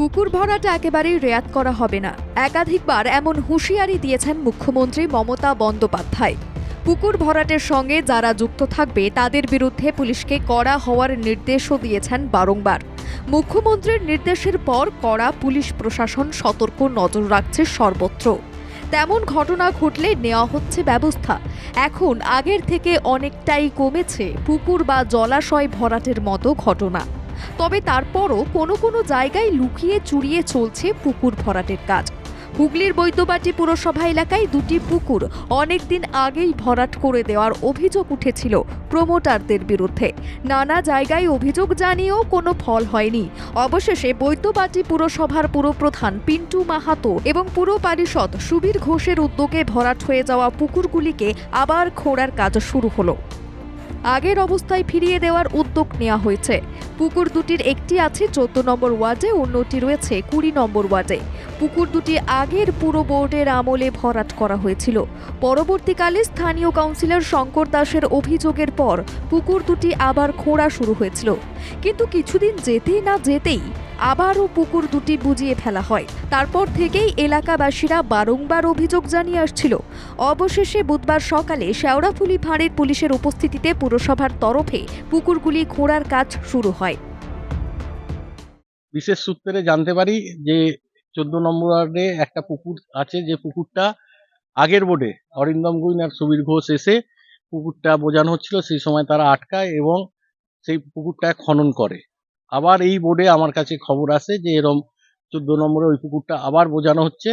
পুকুর ভরাটা একেবারেই রেয়াত করা হবে না। একাধিকবার এমন হুঁশিয়ারি দিয়েছেন মুখ্যমন্ত্রী মমতা বন্দ্যোপাধ্যায়। পুকুর ভরাটের সঙ্গে যারা যুক্ত থাকবে, তাদের বিরুদ্ধে পুলিশকে কড়া হওয়ার নির্দেশও দিয়েছেন বারংবার। মুখ্যমন্ত্রীর নির্দেশের পর কড়া পুলিশ প্রশাসন সতর্ক নজর রাখছে সর্বত্র। তেমন ঘটনা ঘটলে নেওয়া হচ্ছে ব্যবস্থা। এখন আগের থেকে অনেকটাই কমেছে পুকুর বা জলাশয় ভরাটের মতো ঘটনা। তবে তারপরও কোনো কোনো জায়গায় লুকিয়ে চুরিয়ে চলছে পুকুর ভরাটের কাজ। হুগলির বৈদ্যবাটি পুরসভা এলাকায় দুটি পুকুর অনেকদিন আগেই ভরাট করে দেওয়ার অভিযোগ উঠেছিল প্রমোটারদের বিরুদ্ধে। নানা জায়গায় অভিযোগ জানিয়েও কোনো ফল হয়নি। অবশেষে বৈদ্যবাটি পুরসভার পুরপ্রধান পিন্টু মাহাতো এবং পুর পারিষদ সুবীর ঘোষের উদ্যোগে ভরাট হয়ে যাওয়া পুকুরগুলিকে আবার খোঁড়ার কাজ শুরু হলো। আগের অবস্থায় ফিরিয়ে দেওয়ার উদ্যোগ নেওয়া হয়েছে। পুকুর দুটির একটি আছে চোদ্দ নম্বর ওয়ার্ডে, অন্যটি রয়েছে কুড়ি নম্বর ওয়ার্ডে। পুকুর দুটি আগের পুরো বোর্ডের আমলে ভরাট করা হয়েছিল। পরবর্তীকালে স্থানীয় কাউন্সিলর শঙ্কর দাসের অভিযোগের পর পুকুর দুটি আবার খোঁড়া শুরু হয়েছিল। কিন্তু কিছুদিন যেতেই না যেতেই আবারও পুকুর দুটি বুঝিয়ে ফেলা হয়। তারপর থেকেই এলাকাবাসীরা বারংবার অভিযোগ জানিয়ে আসছিল। অবশেষে বুধবার সকালে শেওড়াফুলি ফাঁড়ির পুলিশের উপস্থিতিতে পুরসভার তরফে পুকুরগুলি খোঁড়ার কাজ শুরু হয়। বিশেষ সূত্রে জানতে পারি যে চোদ্দ নম্বর ওয়ার্ডে একটা পুকুর আছে, যে পুকুরটা আগের বোর্ডে, অরিন্দম গুইন আর সুবীর ঘোষ এসে পুকুরটা বোঝানো হচ্ছিল, সেই সময় তারা আটকায় এবং সেই পুকুরটা খনন করে। আবার এই বোর্ডে আমার কাছে খবর আসে যে এরম চোদ্দ নম্বরে ওই পুকুরটা আবার বোঝানো হচ্ছে।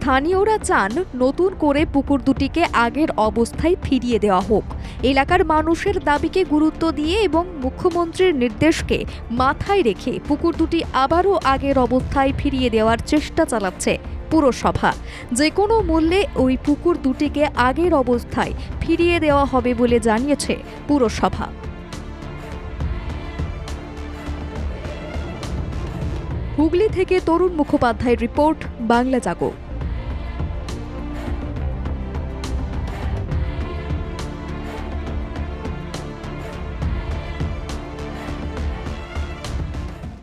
স্থানীয়রা চান নতুন করে পুকুর দুটিকে আগের অবস্থায় ফিরিয়ে দেওয়া হোক। এলাকার মানুষের দাবিকে গুরুত্ব দিয়ে এবং মুখ্যমন্ত্রীর নির্দেশকে মাথায় রেখে পুকুর দুটি আবারও আগের অবস্থায় ফিরিয়ে দেওয়ার চেষ্টা চালাচ্ছে পুরসভা। যে কোনো মূল্যে ওই পুকুর দুটিকে আগের অবস্থায় ফিরিয়ে দেওয়া হবে বলে জানিয়েছে পুরসভা। হুগলি থেকে তরুণ মুখোপাধ্যায়ের রিপোর্ট, বাংলা জাগো।